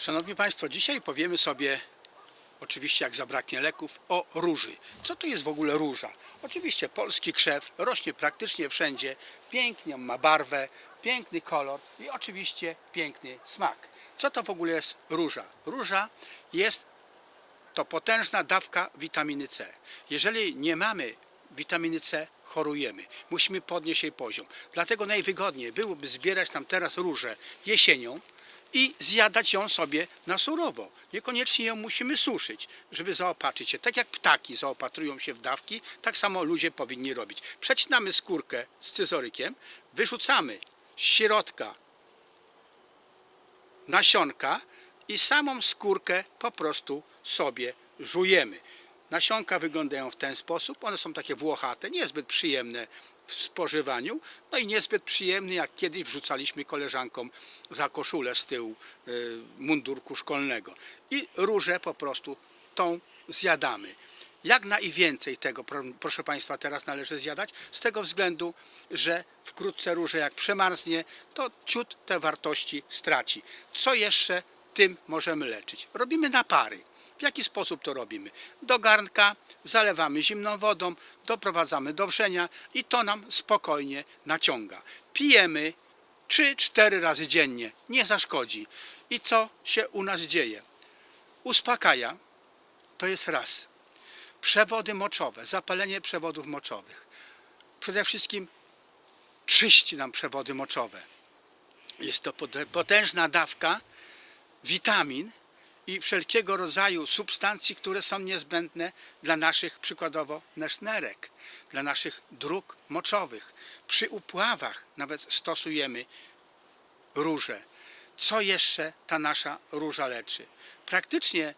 Szanowni Państwo, dzisiaj powiemy sobie, oczywiście jak zabraknie leków, o róży. Co to jest w ogóle róża? Oczywiście polski krzew rośnie praktycznie wszędzie, pięknie ma barwę, piękny kolor i oczywiście piękny smak. Co to w ogóle jest róża? Róża jest to potężna dawka witaminy C. Jeżeli nie mamy witaminy C, chorujemy. Musimy podnieść jej poziom. Dlatego najwygodniej byłoby zbierać tam teraz różę jesienią i zjadać ją sobie na surowo. Niekoniecznie ją musimy suszyć, żeby zaopatrzyć się. Tak jak ptaki zaopatrują się w dawki, tak samo ludzie powinni robić. Przecinamy skórkę z scyzorykiem, wyrzucamy z środka nasionka i samą skórkę po prostu sobie żujemy. Nasionka wyglądają w ten sposób, one są takie włochate, niezbyt przyjemne w spożywaniu, no i niezbyt przyjemne jak kiedyś wrzucaliśmy koleżankom za koszulę z tyłu y, mundurku szkolnego. I różę po prostu tą zjadamy. Jak najwięcej tego, pro- proszę Państwa, teraz należy zjadać, z tego względu, że wkrótce róże jak przemarznie, to ciut te wartości straci. Co jeszcze tym możemy leczyć? Robimy napary. W jaki sposób to robimy? Do garnka zalewamy zimną wodą, doprowadzamy do wrzenia i to nam spokojnie naciąga. Pijemy 3-4 razy dziennie, nie zaszkodzi. I co się u nas dzieje? Uspokaja, to jest raz. Przewody moczowe, zapalenie przewodów moczowych. Przede wszystkim czyści nam przewody moczowe. Jest to pot- potężna dawka witamin i wszelkiego rodzaju substancji, które są niezbędne dla naszych, przykładowo, nasz nerek, dla naszych dróg moczowych. Przy upławach nawet stosujemy róże. Co jeszcze ta nasza róża leczy? Praktycznie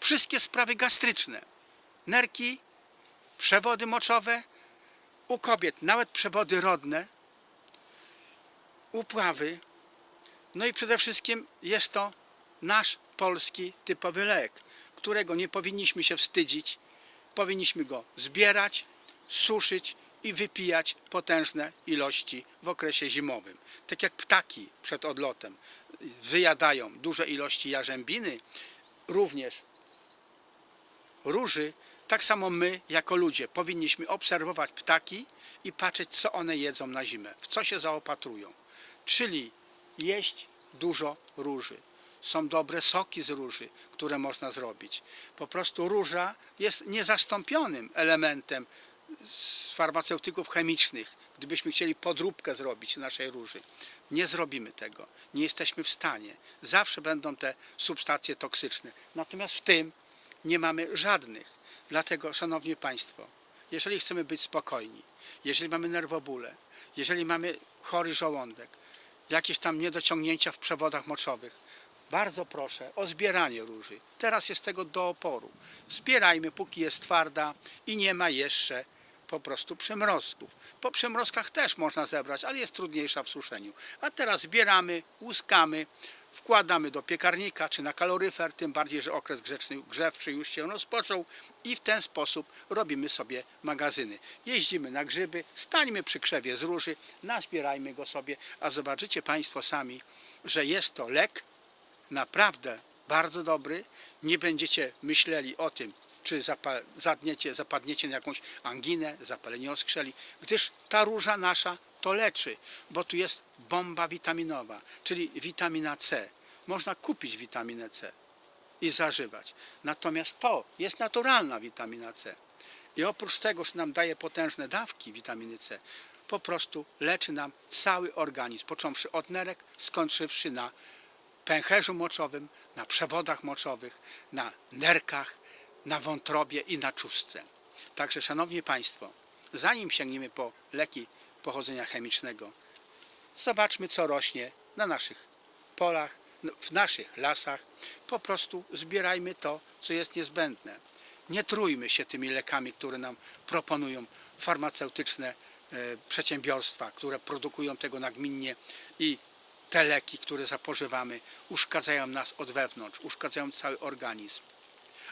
wszystkie sprawy gastryczne, nerki, przewody moczowe, u kobiet nawet przewody rodne, upławy, no i przede wszystkim jest to nasz polski typowy lek, którego nie powinniśmy się wstydzić. Powinniśmy go zbierać, suszyć i wypijać potężne ilości w okresie zimowym. Tak jak ptaki przed odlotem wyjadają duże ilości jarzębiny, również róży, tak samo my, jako ludzie, powinniśmy obserwować ptaki i patrzeć, co one jedzą na zimę, w co się zaopatrują. Czyli jeść dużo róży. Są dobre soki z róży, które można zrobić. Po prostu róża jest niezastąpionym elementem z farmaceutyków chemicznych. Gdybyśmy chcieli podróbkę zrobić naszej róży, nie zrobimy tego. Nie jesteśmy w stanie. Zawsze będą te substancje toksyczne. Natomiast w tym nie mamy żadnych. Dlatego, Szanowni Państwo, jeżeli chcemy być spokojni, jeżeli mamy nerwobóle, jeżeli mamy chory żołądek, jakieś tam niedociągnięcia w przewodach moczowych, bardzo proszę o zbieranie róży. Teraz jest tego do oporu. Zbierajmy, póki jest twarda i nie ma jeszcze po prostu przymrozków. Po przymrozkach też można zebrać, ale jest trudniejsza w suszeniu. A teraz zbieramy, łuskamy, wkładamy do piekarnika czy na kaloryfer, tym bardziej, że okres grzeczny, grzewczy już się rozpoczął i w ten sposób robimy sobie magazyny. Jeździmy na grzyby, stańmy przy krzewie z róży, nazbierajmy go sobie, a zobaczycie Państwo sami, że jest to lek naprawdę bardzo dobry. Nie będziecie myśleli o tym, czy zadniecie, zapadniecie na jakąś anginę, zapalenie oskrzeli, gdyż ta róża nasza to leczy, bo tu jest bomba witaminowa, czyli witamina C. Można kupić witaminę C i zażywać. Natomiast to jest naturalna witamina C. I oprócz tego, że nam daje potężne dawki witaminy C, po prostu leczy nam cały organizm, począwszy od nerek, skończywszy na pęcherzu moczowym, na przewodach moczowych, na nerkach, na wątrobie i na czustce. Także, Szanowni Państwo, zanim sięgniemy po leki pochodzenia chemicznego, zobaczmy, co rośnie na naszych polach, w naszych lasach. Po prostu zbierajmy to, co jest niezbędne. Nie trójmy się tymi lekami, które nam proponują farmaceutyczne e, przedsiębiorstwa, które produkują tego nagminnie i te leki, które zapożywamy, uszkadzają nas od wewnątrz, uszkadzają cały organizm.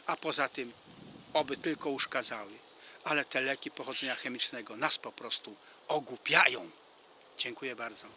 A poza tym, oby tylko uszkadzały, ale te leki pochodzenia chemicznego nas po prostu ogłupiają. Dziękuję bardzo.